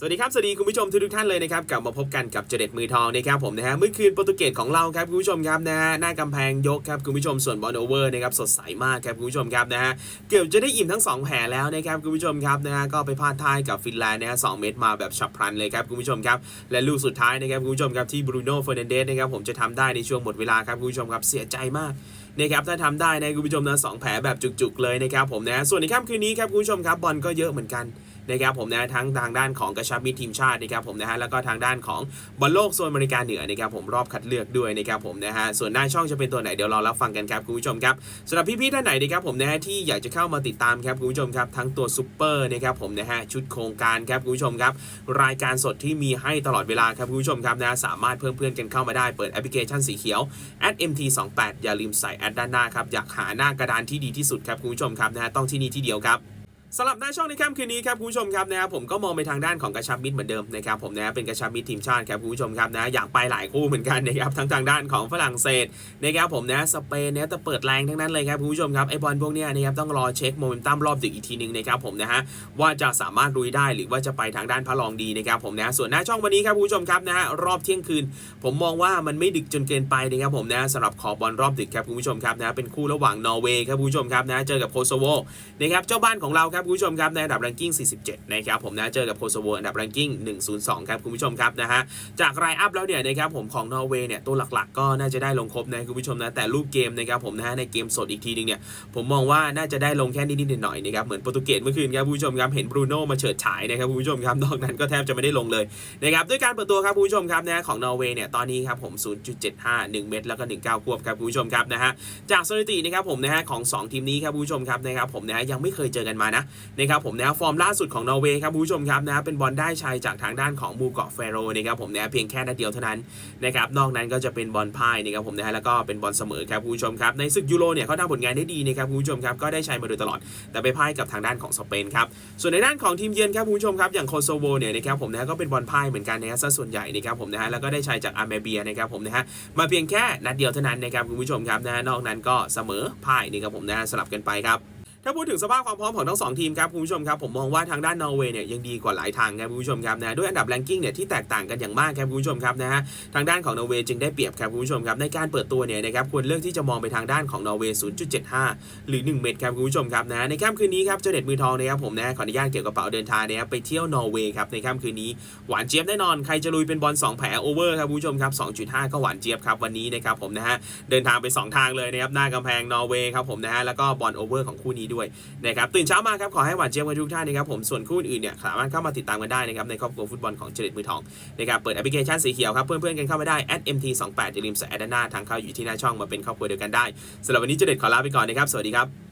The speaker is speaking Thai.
สวัสดีครับ สวัสดีคุณผู้ชมทุกท่านเลยนะครับ กลับมาพบกันกับเจเด็ดมือทองนะครับผมนะฮะเมื่อคืนโปรตุเกสของเราครับคุณผู้ชมครับนะฮะหน้ากำแพงยกครับคุณผู้ชมส่วนบอลโอเวอร์นะครับสดใสมากครับคุณผู้ชมครับนะฮะเกือบจะได้อิ่มทั้ง 2 แผลแล้วนะครับคุณผู้ชมครับนะฮะก็ไปพลาดท่ายกับฟินแลนด์นะฮะสองเม็ดมาแบบฉับพลันเลยครับคุณผู้ชมครับและลูกสุดท้ายนะครับคุณผู้ชมครับที่บรูโน่เฟอร์นันเดสนะครับผมจะทำได้ในช่วงหมดเวลาครับคุณผู้ชมครับเสียใจมากนะครับถ้าทำได้นะคุณผู้ชมนะสองแผลแบบจุกๆเลยนะครับผมนะส่วนในค่ำคืนนี้ครับคุณผู้ชมครับบอลก็เยอะเหมือนกัน นะครับผมนะทั้งทางด้านของกระชับมิตรทีมชาตินะครับผมนะฮะแล้วก็ทางด้านของบอลโลกโซนอเมริกาเหนือนะครับผมรอบคัดเลือกด้วยนะครับผมนะฮะส่วนหน้าช่องจะเป็นตัวไหนเดี๋ยวรอรับฟังกันครับคุณผู้ชมครับสำหรับพี่ๆท่านไหนนะครับผมนะฮะที่อยากจะเข้ามาติดตามครับคุณผู้ชมครับทั้งตัวซุปเปอร์นะครับผมนะฮะชุดโครงการครับคุณผู้ชมครับรายการสดที่มีให้ตลอดเวลาครับคุณผู้ชมครับนะสามารถเพิ่มเพื่อนกันเข้ามาได้เปิดแอปพลิเคชันสีเขียว @mt28 อย่าลืมใส่แอดด้านหน้าครับอยากหาหน้ากระดานที่ดีที่สุดครับคุณผู้ชมครับนะฮะต้องที่นี่ที่เดียวครับ สำหรับหน้าช่องในค่ำคืนนี้ครับคุณผู้ชมครับนะครับผมก็มองไปทางด้านของกระชับมิตรเหมือนเดิมนะครับผมนะเป็นกระชับมิตรทีมชาติครับคุณผู้ชมครับนะอยากไปหลายคู่เหมือนกันนะครับทั้งทางด้านของฝรั่งเศสนะครับผมนะสเปนเนี่ยแต่เปิดแรงทั้งนั้นเลยครับคุณผู้ชมครับไอบอลพวกเนี้ยนะครับต้องรอเช็คโมเมนตัมรอบดึกอีกทีหนึงนะครับผมนะฮะว่าจะสามารถลุยได้หรือว่าจะไปทางด้านพระรองดีนะครับผมนะส่วนหน้าช่องวันนี้ครับคุณผู้ชมครับนะฮะรอบเที่ยงคืน ผมมองว่ามันไม่ดึกจนเกินไปนะครับผมนะสำหรับขอบอลรอบดึกครับคุณผู้ชมครับนะเป็นคู่ระหว่างนอร์เวย์ครับคุณผู้ชมครับนะเจอกับโคโซโวนะครับเจ้าบ้านของเราครับคุณผู้ชมครับในอันดับ ranking 47 นะครับผมนะเจอกับโคโซโวอันดับ ranking 102 ครับคุณผู้ชมครับนะฮะจากรายอัพแล้วเนี่ยนะครับผมของนอร์เวย์เนี่ยตัวหลักๆ ก็น่าจะได้ลงครบนะคุณผู้ชมนะแต่รูปเกมนะครับผมนะฮะในเกมสดอีกทีนึงเนี่ยผมมองว่าน่าจะได้ลงแค่นิดๆหน่อยๆนะครับเหมือนโปรตุเกสเมื่อคืนครับคุณผู้ชมครับเห็นบรูโน่มาเฉิดฉายนะครับคุณผู้ชมครับนอกนั้นก็แทบจะไม่ได้ลงเลยนะครับด้วยการเปิดตัวครับคุณผู้ชมครับนะของนอร์เวย์เนี่ยตอนนี้ครับผม 0.75 1 เมตร แล้วก็ 19 ควบครับคุณผู้ชมครับนะฮะจากสถิตินะครับผมนะฮะของ 2 ทีมนี้ครับคุณผู้ชมครับนะครับผมนะฮะยังไม่เคยเจอกันมานะนะครับผมนะฟอร์มล่าสุดของนอร์เวย์ครับผู้ชมครับนะเป็นบอลได้ชัยจากทางด้านของมูเกาะเฟโรนะครับผมนะเพียงแค่นัดเดียวเท่านั้นนะครับนอกนั้นก็จะเป็นบอลพ่ายนะครับผมนะฮะแล้วก็เป็นบอลเสมอครับผู้ชมครับในศึกยูโรเนี่ยเขาทำผลงานได้ดีนะครับผู้ชมครับก็ได้ชัยมาโดยตลอด แต่ไปพ่ายกับทางด้านของสเปนครับส่วนในด้านของทีมเยือนครับผู้ชมครับอย่างโคโซโวเนี่ยนะครับผมนะก็เป็นบอลพ่ายเหมือนกันนะฮะซะส่วนใหญ่นะครับผมนะฮะแล้วก็ได้ชัยจากอาร์เมเบียนะครับผมนะฮะมาเพียงแค่นัดเดียวเท่านั้นนะครับคุณผู้ชมครับนะนอกนั้นก็เสมอพ่ายนี่ครับผมนะสลับกันไปครับ ถ้าพูดถึงสภาพความพร้อมของทั้งสองทีมครับคุณผู้ชมครับผมมองว่าทางด้านนอร์เวย์เนี่ยยังดีกว่าหลายทางครับคุณผู้ชมครับนะด้วยอันดับแรงกิ้งเนี่ยที่แตกต่างกันอย่างมากครับคุณผู้ชมครับนะฮะทางด้านของนอร์เวย์จึงได้เปรียบครับคุณผู้ชมครับในการเปิดตัวเนี่ยนะครับควรเลือกที่จะมองไปทางด้านของนอร์เวย์ 0.75 หรือ 1 เมตรครับคุณผู้ชมครับนะในค่ำคืนนี้ครับเจเด็ดมือทองนะครับผมนะขออนุญาตเกี่ยวกับกระเป๋าเดินทางนะครับไปเที่ยวนอร์เวย์ครับในค่ำคืนนี้หวานเจี๊ยบแน่นอนใครจะลุยเป็นบอล2แผลโอเวอร์ครับคุณผู้ชมครับ 2.5 ก็หวานเจี๊ยบครับวันนี้นะครับผมนะฮะเดินทางไปสองทางเลยนะครับหน้ากำแพงนอร์เวย์ครับผมนะฮะแล้วก็บอลโอเวอร์ของคู่นี้ด้วยนะครับตื่นเช้ามาครับขอให้หวานเจี๊ยบกันทุกท่านนะครับผมส่วนคู่อื่นๆเนี่ยสามารถเข้ามาติดตามกันได้นะครับในครอบครัวฟุตบอลของเจริญมือทองนะครับเปิดแอปพลิเคชันสีเขียวครับเพื่อนๆกันเข้ามาได้ @mt28 อย่าลืมใส่แอดด้านหน้าทางเข้าอยู่ที่หน้าช่องมาเป็นครอบครัวเดียวกันได้สำหรับวันนี้เจริญขอลาไปก่อนนะครับสวัสดีครับ